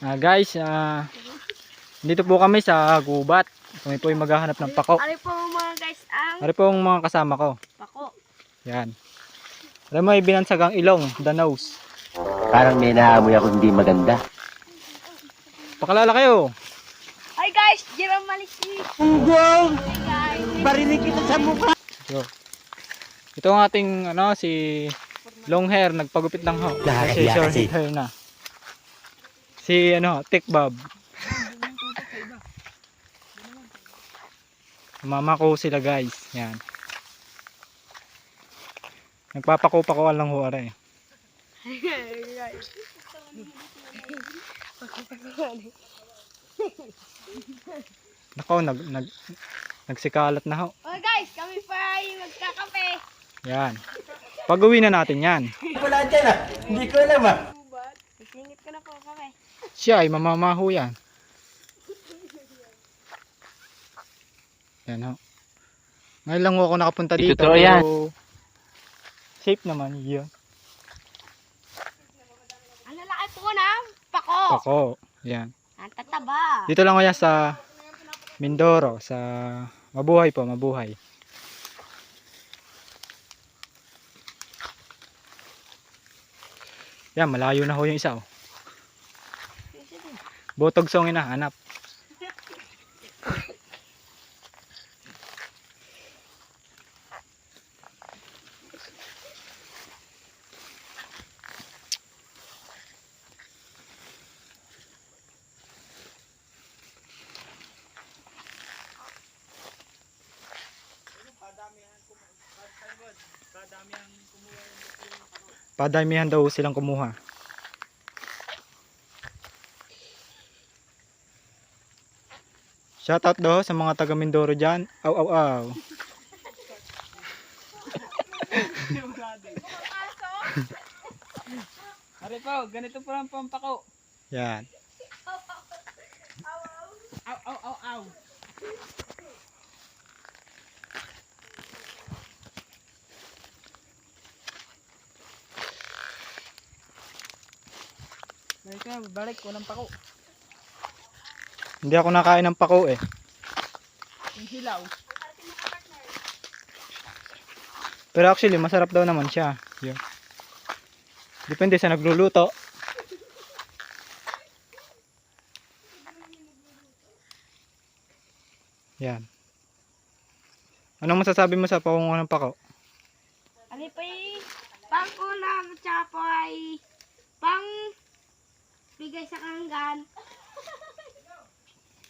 Ah, guys, ah, dito po kami sa gubat. Kami po yung maghahanap ng pako. Ano po mga guys ang Ano po ang mga kasama ko? pako? Yan. Alam mo, ibinansagang ilong, the nose. Parang may naamoy ako hindi maganda. Pakalala kayo. Hi guys, Jerome Maliki. Unggong! Barinig kita sa mukha! So, ito ang ating ano si long hair nagpagupit ng ho. Kasi short hair na. Si ano, Tick Bob. Mama ko sila guys. Yan. Nagpapako-pakuan lang ho are. Nako, nag, nag, nagsikalat na ho. Oh guys, kami pa ay magkakape. Yan. Pag-uwi na natin yan. Wala dyan ah! Hindi ko alam ah! Isingit ko na po kape. Siya ay mamamaho yan. Yan ho. Ngayon lang ako nakapunta Di dito. totoo yan. Safe naman yun. Ang lalaki po ng pako. Ako. Yan. Ang tataba. Dito lang ako yan sa Mindoro. Sa Mabuhay po, Mabuhay. Yan, malayo na ho yung isa oh. Botog song hinahanap. Padamihan daw silang kumuha. Shoutout daw sa mga taga Mindoro dyan. Aw, aw, aw. Are po, ganito po ang pampako. Yan. Aw, aw, aw, aw. Balik ka, balik, walang pako. Hindi ako nakain ng pako eh. Yung hilaw. Pero actually, masarap daw naman siya. Yun. Depende sa nagluluto. Yan. Anong masasabi mo sa pakungo ng pako? Ano pa ay pang ulam at saka po ay pang bigay sa kanggan.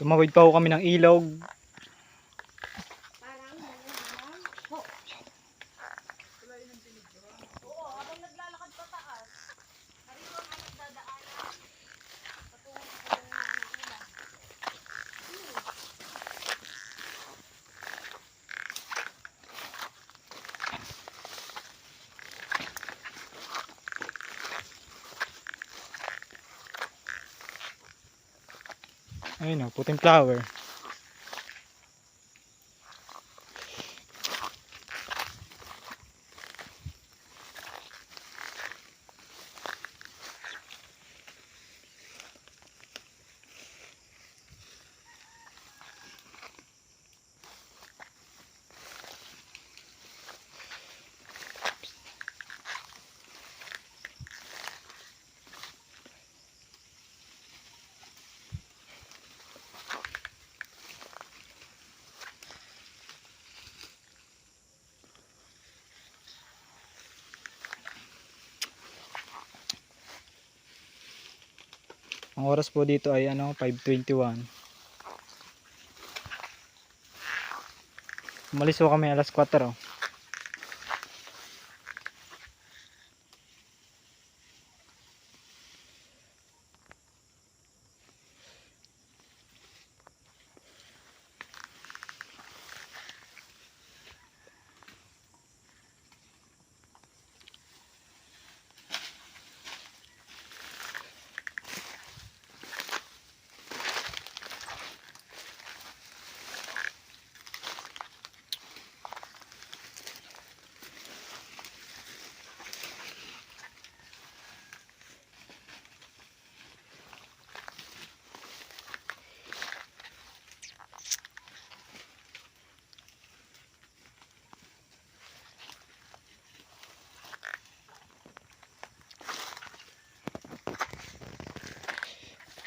Tumawid pa ho kami ng ilog. Ayun o, puting flower. Ang oras po dito ay ano, 5.21. Umalis po kami alas 4.